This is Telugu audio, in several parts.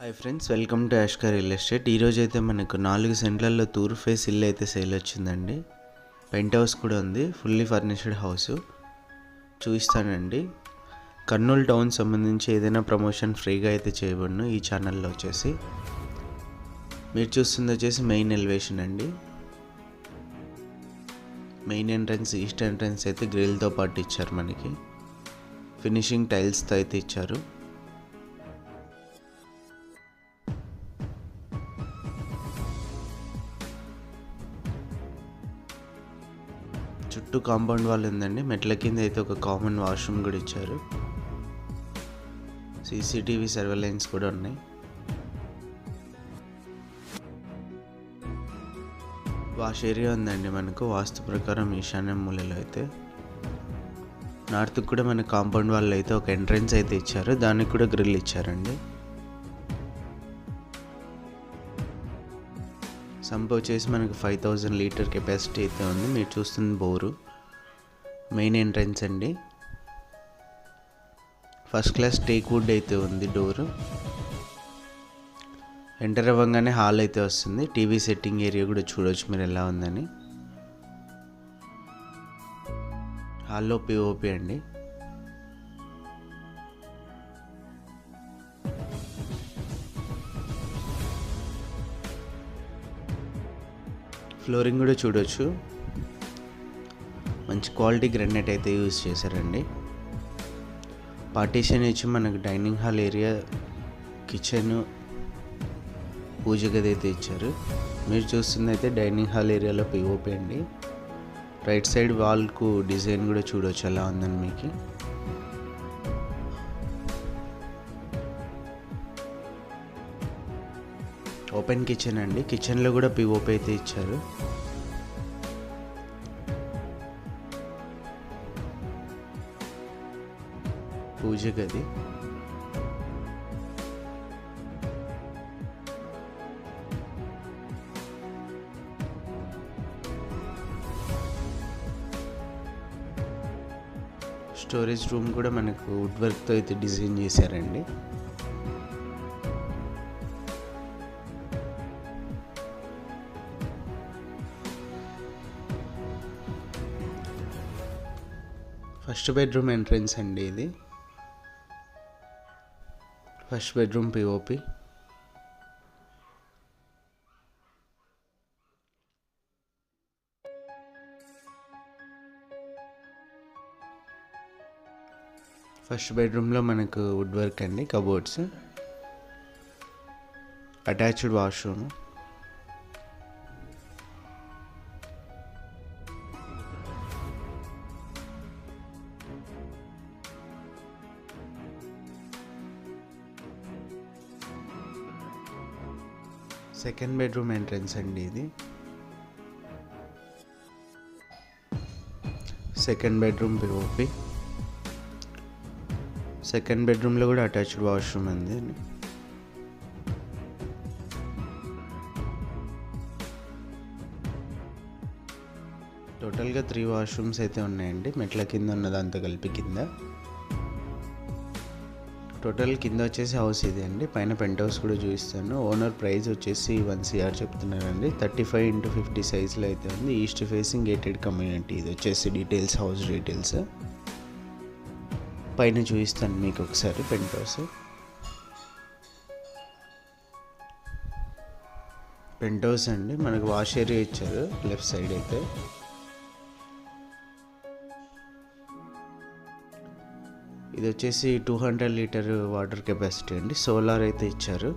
Hi friends welcome to Yashkar real estate ఈరోజు అయితే మనకు నాలుగు సెంట్లలో తూర్ ఫేస్ ఇల్లు అయితే సేల్ వచ్చిందండి. పెంట్ హౌస్ కూడా ఉంది ఫుల్లీ ఫర్నిష్డ్ హౌస్ చూపిస్తానండి. కర్నూలు టౌన్ సంబంధించి ఏదైనా ప్రమోషన్ ఫ్రీగా అయితే చేయబడును ఈ ఛానల్లో వచ్చేసి. మీరు చూస్తుంది వచ్చేసి మెయిన్ ఎలివేషన్ అండి. మెయిన్ ఎంట్రన్స్ ఈస్ట్ ఎంట్రన్స్ అయితే గ్రిల్తో పాటు ఇచ్చారు మనకి. ఫినిషింగ్ టైల్స్తో అయితే ఇచ్చారు. చుట్టూ కాంపౌండ్ వాల్ ఉందండి. మెట్ల కింద అయితే ఒక కామన్ వాష్రూమ్ కూడా ఇచ్చారు. సీసీటీవీ సర్వేలైన్స్ కూడా ఉన్నాయి. వాష్ ఏరియా ఉందండి మనకు. వాస్తు ప్రకారం ఈశాన్య మూలలో అయితే. నార్త్కి కూడా మన కాంపౌండ్ వాళ్ళు అయితే ఒక ఎంట్రన్స్ అయితే ఇచ్చారు. దానికి కూడా గ్రిల్ ఇచ్చారండి. సంప్ వచ్చేసి మనకు ఫైవ్ థౌజండ్ లీటర్ కెపాసిటీ అయితే ఉంది. మీరు చూస్తుంది బోరు మెయిన్ ఎంట్రన్స్ అండి. ఫస్ట్ క్లాస్ టేక్ వుడ్ అయితే ఉంది డోరు ఎంటర్ అవ్వగానే హాల్ అయితే వస్తుంది. టీవీ సెట్టింగ్ ఏరియా కూడా చూడవచ్చు మీరు ఎలా ఉందని. హాల్లో పిఓపి అండి. ఫ్లోరింగ్ కూడా చూడొచ్చు. మంచి క్వాలిటీ గ్రానైట్ అయితే యూజ్ చేశారండి. పార్టీషన్ ఇచ్చి మనకు డైనింగ్ హాల్ ఏరియా కిచెన్ పూజ గది అయితే ఇచ్చారు. మీరు చూస్తుంది అయితే డైనింగ్ హాల్ ఏరియాలో పిఓపి అండి. రైట్ సైడ్ వాల్కు డిజైన్ కూడా చూడొచ్చు ఎలా ఉందని మీకు. ఓపెన్ కిచెన్ అండి. కిచెన్లో కూడా పిఓపి అయితే ఇచ్చారు. పూజ గది. స్టోరేజ్ రూమ్ కూడా మనకు వుడ్ వర్క్తో అయితే డిజైన్ చేశారండి. ఫస్ట్ బెడ్రూమ్ ఎంట్రన్స్ అండి ఇది. ఫస్ట్ బెడ్రూమ్ పిఓపి ఫస్ట్ బెడ్రూమ్లో మనకు వుడ్ వర్క్ అండి cupboards. Attached washroom. Second bedroom entrance అండి ఇది. సెకండ్ బెడ్రూమ్ పిఓపి సెకండ్ బెడ్రూమ్లో కూడా అటాచ్డ్ వాష్రూమ్ ఉంది. టోటల్గా త్రీ వాష్రూమ్స్ అయితే ఉన్నాయండి. మెట్ల కింద ఉన్నదంతా కలిపి కింద. టోటల్ కింద వచ్చేసి హౌస్ ఇది అండి. పైన పెంట్ హౌస్ కూడా చూపిస్తాను. ఓనర్ ప్రైస్ వచ్చేసి వన్ సిఆర్ చెప్తున్నారండి. థర్టీ ఫైవ్ ఇంటూ ఫిఫ్టీ సైజ్లో అయితే ఉంది. ఈస్ట్ ఫేసింగ్ గేటెడ్ కమ్యూనిటీ ఇది వచ్చేసి డీటెయిల్స్ హౌస్ డీటెయిల్స్. పైన చూపిస్తాను మీకు ఒకసారి పెంట్ హౌస్. పెంట్ హౌస్ అండి. మనకు వాష్ ఏరియా ఇచ్చారు లెఫ్ట్ సైడ్ అయితే. ఇది వచ్చేసి two hundred litre water capacity అండి. సోలార్ అయితే ఇచ్చారు.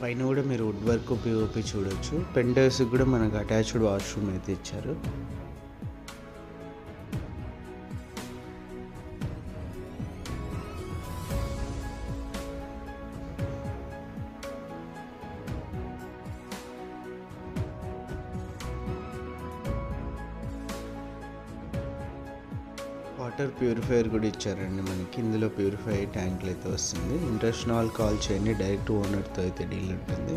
పైన కూడా మీరు వుడ్ వర్క్ ఉపయోగించి చూడొచ్చు. పెంటర్స్ కూడా మనకు అటాచ్డ్ వాష్రూమ్ అయితే ఇచ్చారు. వాటర్ ప్యూరిఫైయర్ కూడా ఇచ్చారండి మనకి. ఇందులో ప్యూరిఫై ట్యాంకులు అయితే వస్తుంది. ఇంట్రెస్ట్ కాల్ చేయండి డైరెక్ట్ ఓనర్తో అయితే డీల్ ఉంటుంది.